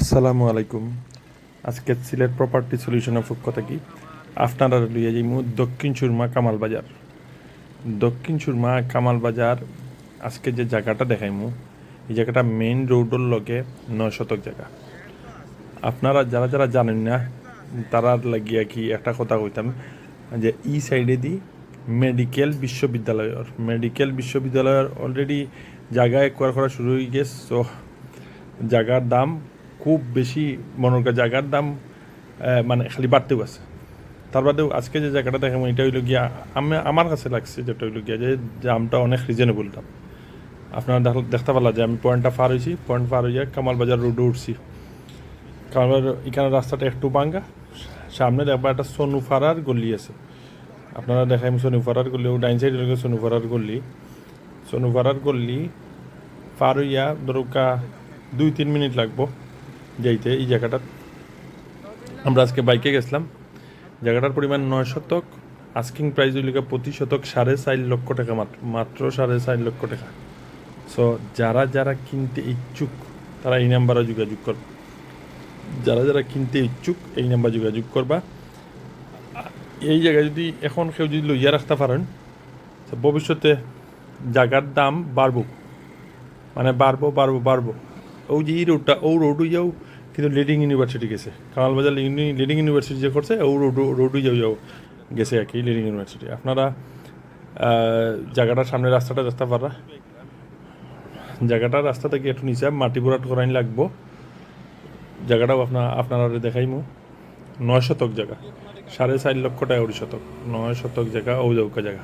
আসসালামু আলাইকুম। আজকে সিলেট প্রপার্টি সলিউশনের পক্ষ থেকে আপনারা লইয়া যাইমু দক্ষিণ সুরমা কামাল বাজার। দক্ষিণ সুরমা কামাল বাজার, আজকে যে জায়গাটা দেখাইমু, এই জায়গাটা মেইন রোডের লগে নয় শতক জায়গা। আপনারা যারা যারা জানেন না, তারা লাগিয়া কি একটা কথা কইতাম, যে ই সাইডে দি মেডিকেল বিশ্ববিদ্যালয়ের মেডিকেল বিশ্ববিদ্যালয়ের অলরেডি জায়গায় করা করা শুরু হয়ে গেছে। সো জায়গার দাম খুব বেশি মনে করা জায়গার দাম মানে খালি বাড়তেও আছে। তার বাদেও আজকে যে জায়গাটা দেখাম এটা হইল গিয়া আমি, আমার কাছে লাগছে যেটা হইল গিয়া যে দামটা অনেক রিজনেবল দাম। আপনারা দেখ- দেখতে পারলা যে আমি পয়েন্টটা পার হয়েছি পয়েন্ট পার হইয়া কামাল বাজার রোডে উঠছি। কামাল এখানে রাস্তাটা একটু বাঙ্গা সামনে দেখবা একটা সোনুফারার গলি আছে। আপনারা দেখাই আমি সোনুফারার গলি, ও ডাইন সাইড সোনুফারার গলি। সোনুফারার গলি পার হইয়া ধরুকা দুই তিন মিনিট লাগবো। যাইতে এই জায়গাটা। আমরা আজকে বাইকে গেছিলাম। জায়গাটার পরিমাণ নয় শতক। আস্কিং প্রাইস হইল গিয়া প্রতি শতক, সাড়ে চার লক্ষ টাকা মাত্র মাত্র সাড়ে চার লক্ষ টাকা। সো যারা যারা কিনতে ইচ্ছুক, তারা এই নাম্বারে যোগাযোগ করবে যারা যারা কিনতে ইচ্ছুক, এই নাম্বার যোগাযোগ করবা। এই জায়গায় যদি এখন কেউ যদি লইয়া রাখতে পারেন ভবিষ্যতে জায়গার দাম বাড়বো। মানে বাড়বো বাড়বো বাড়বো। ওই যে এই রোডটা ও রোড যাও, কিন্তু লিডিং ইউনিভার্সিটি গেছে। কামালবাজার লিডিং ইউনিভার্সিটি যে করছে ও রোড রোড যাও যাও, গেছে আর কি লিডিং ইউনিভার্সিটি আপনারা জায়গাটার সামনে রাস্তাটা দেখতে পারা। জায়গাটা রাস্তা থেকে একটু নিচে মাটি বোরাট করাইন লাগবো। জায়গাটাও আপনার আপনারা দেখাইমু। নয় শতক জায়গা, সাড়ে চার লক্ষ টাকা শতক। নয় শতক জায়গা ও জায়গা জায়গা।